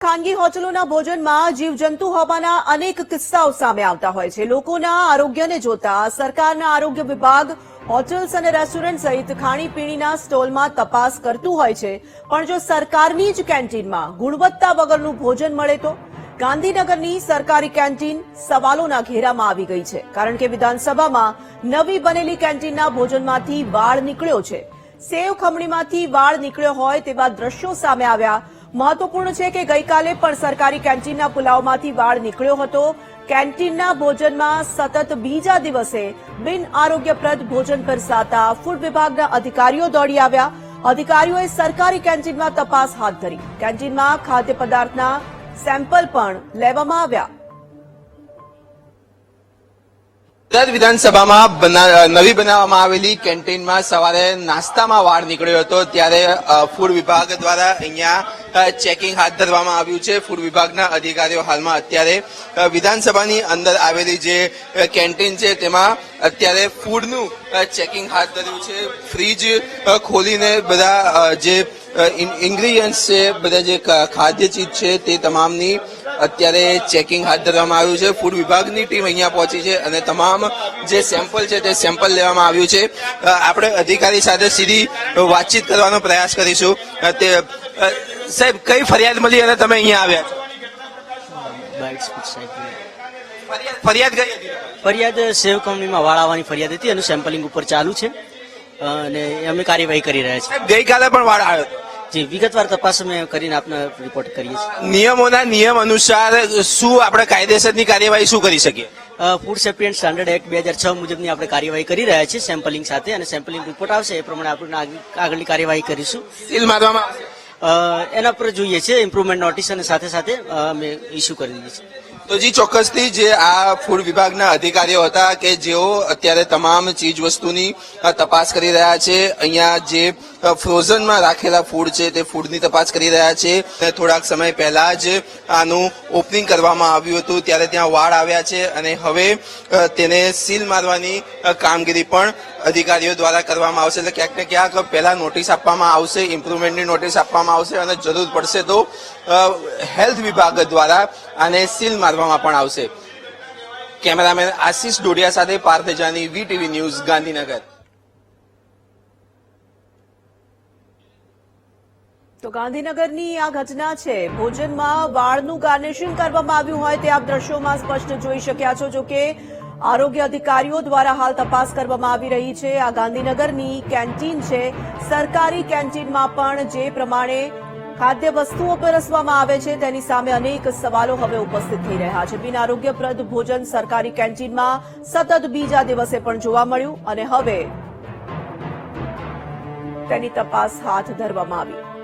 ખાનગી હોટલોના ભોજનમાં જીવજંતુ હોવાના અનેક કિસ્સાઓ સામે આવતા હોય છે. લોકોના આરોગ્યને જોતા સરકારના આરોગ્ય વિભાગ હોટલ્સ અને રેસ્ટોરન્ટ સહિત ખાણીપીણીના સ્ટોલમાં તપાસ કરતું હોય છે. પણ જો સરકારની જ કેન્ટીનમાં ગુણવત્તા વગરનું ભોજન મળે તો? ગાંધીનગરની સરકારી કેન્ટીન સવાલોના ઘેરામાં આવી ગઈ છે. કારણ કે વિધાનસભામાં નવી બનેલી કેન્ટીનના ભોજનમાંથી વાળ નીકળ્યો છે. સેવ ખમણીમાંથી વાળ નીકળ્યો હોય તેવા દ્રશ્યો સામે આવ્યા. મહત્વપૂર્ણ છે કે ગઈકાલે પણ સરકારી કેન્ટીનના પુલાવમાંથી વાળ નીકળ્યો હતો. કેન્ટીનના ભોજનમાં સતત બીજા દિવસે બિન આરોગ્યપ્રદ ભોજન પીરસાતા ફૂડ વિભાગના અધિકારીઓ દોડી આવ્યા. અધિકારીઓએ સરકારી કેન્ટીનમાં તપાસ હાથ ધરી. કેન્ટીનમાં ખાદ્ય પદાર્થના સેમ્પલ પણ લેવામાં આવ્યા. ગુજરાત વિધાનસભામાં નવી બનાવવામાં આવેલી કેન્ટીનમાં સવારે નાસ્તામાં વાળ નીકળ્યો હતો ત્યારે ફૂડ વિભાગ દ્વારા અહીંયા ચેકિંગ હાથ ધરવામાં આવ્યું છે. ફૂડ વિભાગના અધિકારીઓ હાલમાં અત્યારે વિધાનસભાની અંદર આવેલી જે કેન્ટીન છે, તેમાં અત્યારે ફૂડનું ચેકિંગ હાથ ધર્યું છે. ફ્રીજ ખોલીને બધા જે ઇન્ગ્રીડિયન્ટ્સ છે, બધા જે ખાદ્ય ચીજ છે, તે તમામની અત્યારે ચેકિંગ હાથ ધરવામાં આવ્યું છે. ફૂડ વિભાગની ટીમ અહીંયા પહોંચી છે અને તમામ જે સેમ્પલ છે, તે સેમ્પલ લેવામાં આવ્યું છે. આપણે અધિકારી સાથે સીધી વાતચીત કરવાનો પ્રયાસ કરીશું. તે સાહેબ કઈ ફરિયાદ મળી અને તમે અહીંયા આવ્યા? ફરિયાદ કઈ હતી? ફરિયાદ સેવ કંપનીમાં વાળ આવવાની ફરિયાદ હતી એનું સેમ્પલિંગ ઉપર ચાલુ છે. અને અમે કાર્યવાહી કરી રહ્યા છીએ. ગઈકાલે પણ વાળ આવ્યો જે વિગતવાર તપાસ અમે કરીને આપને રિપોર્ટ કરીએ છીએ. નિયમોના નિયમ અનુસાર શું આપણે કાયદેસરની કાર્યવાહી શું કરી શકીએ? Food Safety and Standard Act બે હજાર છ મુજબની આપણે કાર્યવાહી કરી રહ્યા છીએ સેમ્પલિંગ સાથે અને સેમ્પલિંગ રિપોર્ટ આવશે એ પ્રમાણે આપણે આગ- આગળની કાર્યવાહી કરીશું. સીલ મારવામાં એના પર જોઈએ છે ઇમ્પ્રુવમેન્ટ નોટિસ અને સાથે સાથે અમે ઇસ્યુ કરી દઈએ છીએ. તો જી, ચોક્કસથી જે આ ફૂડ વિભાગના અધિકારીઓ હતા કે જેઓ અત્યારે તમામ ચીજ વસ્તુની તપાસ કરી રહ્યા છે, અહીંયા જે ફ્રોઝનમાં રાખેલા ફૂડ છે તે ફૂડની તપાસ કરી રહ્યા છે. થોડાક સમય પહેલા જ આનું ઓપનિંગ કરવામાં આવ્યું હતું, ત્યારે ત્યાં વાળ આવ્યા છે અને હવે તેને સીલ મારવાની કામગીરી પણ અધિકારીઓ દ્વારા કરવામાં આવશે. એટલે ક્યાંક ને ક્યાંક પહેલા નોટિસ આપવામાં આવશે, ઇમ્પ્રુવમેન્ટની નોટિસ આપવામાં આવશે અને જરૂર પડશે તો હેલ્થ વિભાગ દ્વારા આને સીલ મારવામાં પણ આવશે. કેમેરામેન આશીષ ડોડિયા સાથે પાર્થ જાની વીટીવી ન્યૂઝ ગાંધીનગર. તો ગાંધીનગરની આ ઘટના છે. ભોજનમાં વાળનું ગાર્નિશિંગ કરવામાં આવ્યું હોય તે આપ દ્રશ્યોમાં સ્પષ્ટ જોઈ શક્યા છો, જો કે આરોગ્ય અધિકારીઓ દ્વારા હાલ તપાસ કરવામાં આવી રહી છે. આ ગાંધીનગરની કેન્ટીન છે. સરકારી કેન્ટીનમાં પણ જે પ્રમાણે ખાદ્ય વસ્તુઓ પીરસવામાં આવે છે. તેની સામે અનેક સવાલો હવે ઉપસ્થિત થઈ રહ્યા છે. બિન આરોગ્યપ્રદ ભોજન સરકારી કેન્ટીનમાં સતત બીજા દિવસે પણ જોવા મળ્યું અને હવે તેની તપાસ હાથ ધરવામાં આવી.